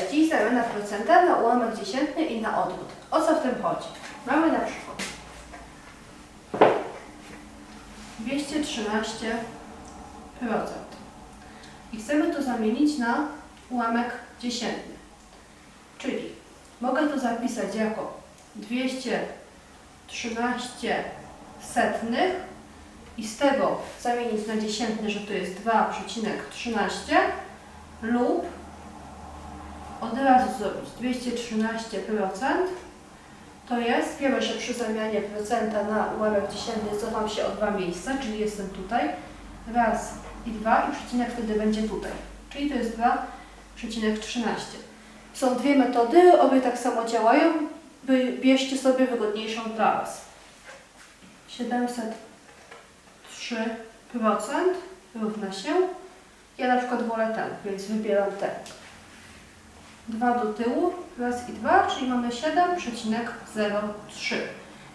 treści zamiana procenta na ułamek dziesiętny i na odwrót. O co w tym chodzi? Mamy na przykład 213% i chcemy to zamienić na ułamek dziesiętny. Czyli mogę to zapisać jako 213 setnych i z tego zamienić na dziesiętny, że to jest 2,13 lub od razu zrobić 213% to jest, wiemy, że przy zamianie procenta na ułamek dziesiętny cofam się o dwa miejsca, czyli jestem tutaj, raz i dwa i przecinek wtedy będzie tutaj, czyli to jest 2,13. Są dwie metody, obie tak samo działają, wybierzcie sobie wygodniejszą dla Was. 703% równa się, ja na przykład wolę ten, więc wybieram ten. 2 do tyłu, raz i 2, czyli mamy 7,03.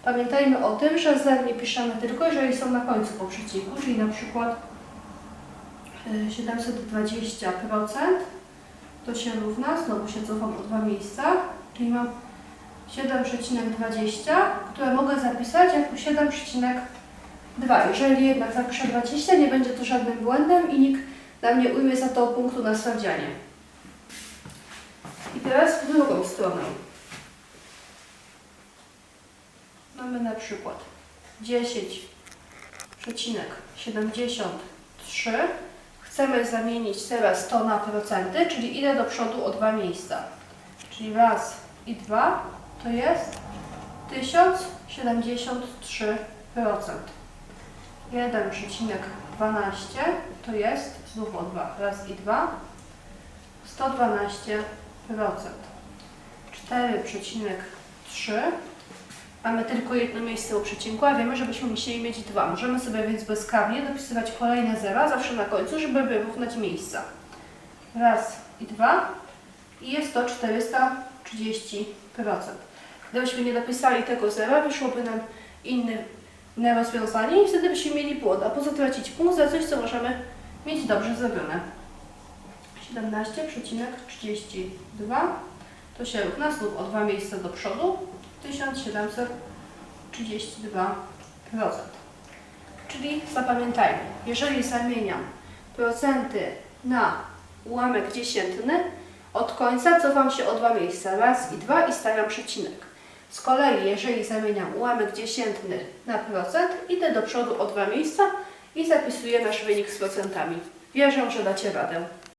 Pamiętajmy o tym, że zer nie piszemy tylko, jeżeli są na końcu po przecinku, czyli na przykład y, 720% to się równa, znowu się cofam o dwa miejsca, czyli mam 7,20, które mogę zapisać jako 7,2. Jeżeli jednak zapiszę 20, nie będzie to żadnym błędem i nikt na mnie ujmie za to punktu na sprawdzianie. I teraz w drugą stronę. Mamy na przykład 10,73. Chcemy zamienić teraz to na procenty, czyli idę do przodu o dwa miejsca. Czyli raz i dwa to jest 1073%. 1,12 to jest znów o 2, raz i 2, 112%. 4,3 mamy tylko jedno miejsce u przecinku, a wiemy, że byśmy musieli mieć dwa. Możemy sobie więc bezkarnie dopisywać kolejne zera zawsze na końcu, żeby wyrównać miejsca. Raz i dwa i jest to 430%. Gdybyśmy nie dopisali tego zera, wyszłoby nam inne rozwiązanie i wtedy byśmy mieli błąd, a po co tracić punkt za coś, co możemy mieć dobrze zrobione. 17,32 to się równa znów o dwa miejsca do przodu 1732%. Czyli zapamiętajmy, jeżeli zamieniam procenty na ułamek dziesiętny, od końca cofam się o dwa miejsca, raz i dwa i stawiam przecinek. Z kolei, jeżeli zamieniam ułamek dziesiętny na procent, idę do przodu o dwa miejsca i zapisuję nasz wynik z procentami. Wierzę, że dacie radę.